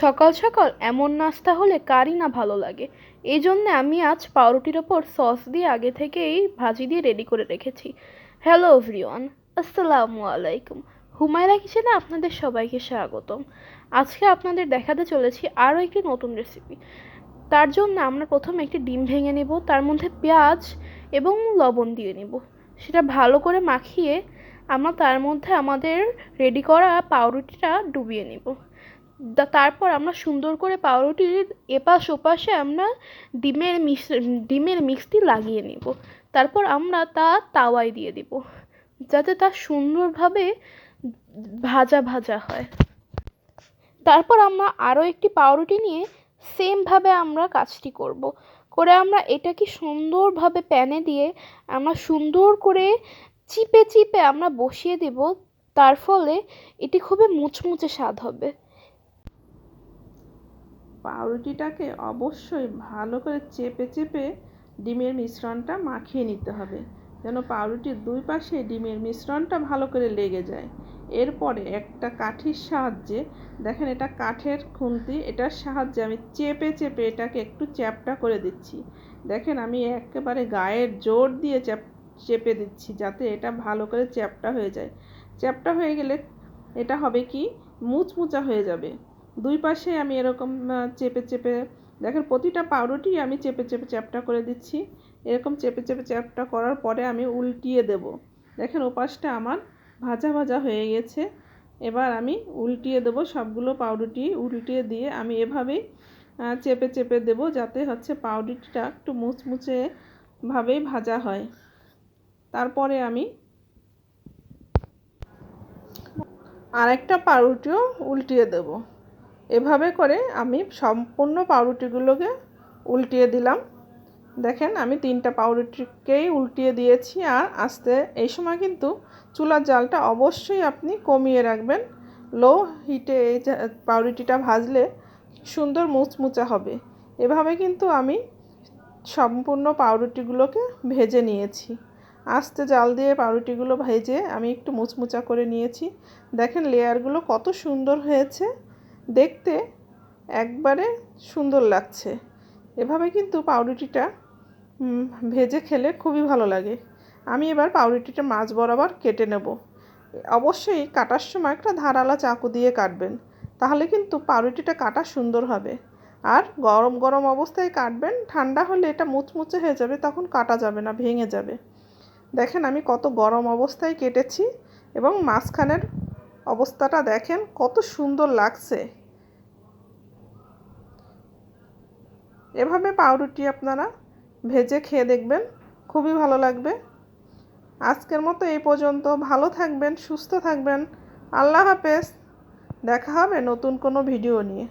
সকাল সকাল এমন নাস্তা হলে কারই না ভালো লাগে। এই জন্যে আমি আজ পাউরুটির ওপর সস দিয়ে আগে থেকেই ভাজি দিয়ে রেডি করে রেখেছি। হ্যালো এভরিওয়ান আসসালামু আলাইকুম। হুমায়রা কিচেনে আপনাদের সবাইকে স্বাগতম। আজকে আপনাদের দেখাতে চলেছি আরও একটি নতুন রেসিপি তার জন্য আমরা প্রথমে একটি ডিম ভেঙে নেব, তার মধ্যে পেঁয়াজ এবং লবণ দিয়ে নেব। সেটা ভালো করে মাখিয়ে আমরা তার মধ্যে আমাদের রেডি করা পাউরুটিটা ডুবিয়ে নেব। তারপর আমরা সুন্দর করে পাউরুটির এপাশ ওপাশে আমরা ডিমের মিক্স ডিমের মিক্সটি লাগিয়ে নেব। তারপর আমরা তা তাওয়ায় দিয়ে দেব, যাতে তা সুন্দরভাবে ভাজা ভাজা হয়। তারপর আমরা আরও একটি পাউরুটি নিয়ে সেমভাবে আমরা কাজটি করব। করে আমরা এটাকে সুন্দরভাবে প্যানে দিয়ে আমরা সুন্দর করে চিপে চিপে আমরা বসিয়ে দেব, তার ফলে এটি খুবই মুচমুচে স্বাদ হবে। পাউরুটিটাকে অবশ্যই ভালো করে চেপে চেপে ডিমের মিশ্রণটা মাখিয়ে নিতে হবে, যেন পাউরুটির দুই পাশে ডিমের মিশ্রণটা ভালো করে লেগে যায়। এরপরে একটা কাঠির সাহায্যে, দেখেন এটা কাঠের খুন্তি, এটার সাহায্যে আমি চেপে চেপে এটাকে একটু চ্যাপটা করে দিচ্ছি। দেখেন আমি একেবারে গায়ের জোর দিয়ে চ্যাপ, চেপে দিচ্ছি যাতে এটা ভালো করে চ্যাপটা হয়ে যায়। চ্যাপটা হয়ে গেলে এটা হবে কি? মুচমুচা হয়ে যাবে। দুই পাশে আমি এরকম চেপে চেপে, দেখেন প্রতিটা পাউরুটি আমি চেপে চেপে চ্যাপটা করে দিচ্ছি। এরকম চেপে চেপে চ্যাপটা করার পরে আমি উল্টিয়ে দেব। দেখেন ওপাশটা আমার ভাজা ভাজা হয়ে গেছে। এবার আমি উল্টিয়ে দেবো সবগুলো পাউরুটি, উল্টিয়ে দিয়ে আমি এভাবেই চেপে চেপে দেব যাতে হচ্ছে পাউরুটিটা একটু মুচমুচে ভাবেই ভাজা হয়। তারপরে আমি আরেকটা পাউরুটিও উল্টিয়ে দেব। এভাবে করে আমি সম্পূর্ণ পাউরুটিগুলোকে উল্টিয়ে দিলাম। দেখেন, আমি তিনটা পাউরুটিকেই উল্টিয়ে দিয়েছি আর আস্তে, এই সময় কিন্তু চুলার জালটা অবশ্যই আপনি কমিয়ে রাখবেন। লো হিটে এই পাউরুটিটা ভাজলে সুন্দর মুচমুচা হবে। এভাবে কিন্তু আমি সম্পূর্ণ পাউরুটিগুলোকে ভেজে নিয়েছি। আস্তে জাল দিয়ে পাউরুটিগুলো ভেজে আমি একটু মুচমুচা করে নিয়েছি। দেখেন, লেয়ারগুলো কত সুন্দর হয়েছে। দেখতে একবারে সুন্দর লাগছে। এভাবে কিন্তু পাউরুটিটা ভেজে খেলে খুবই ভালো লাগে। আমি এবার পাউরুটিটা মাছ বরাবর কেটে নেব। অবশ্যই কাটার সময় একটা ধারালা চাকু দিয়ে কাটবেন, তাহলে কিন্তু পাউরুটিটা কাটা সুন্দর হবে। আর গরম গরম অবস্থায় কাটবেন, ঠান্ডা হলে এটা মুচমুচে হয়ে যাবে, তখন কাটা যাবে না, ভেঙে যাবে। দেখেন আমি কত গরম অবস্থায় কেটেছি এবং মাঝখানের অবস্থাটা দেখেন, কত সুন্দর লাগছে। এভাবে পাউরুটি আপনারা ভেজে খেয়ে দেখবেন, খুবই ভালো লাগবে। আজকের মতো এই পর্যন্ত, ভালো থাকবেন, সুস্থ থাকবেন। আল্লাহ হাফেজ, দেখা হবে নতুন কোনো ভিডিও নিয়ে।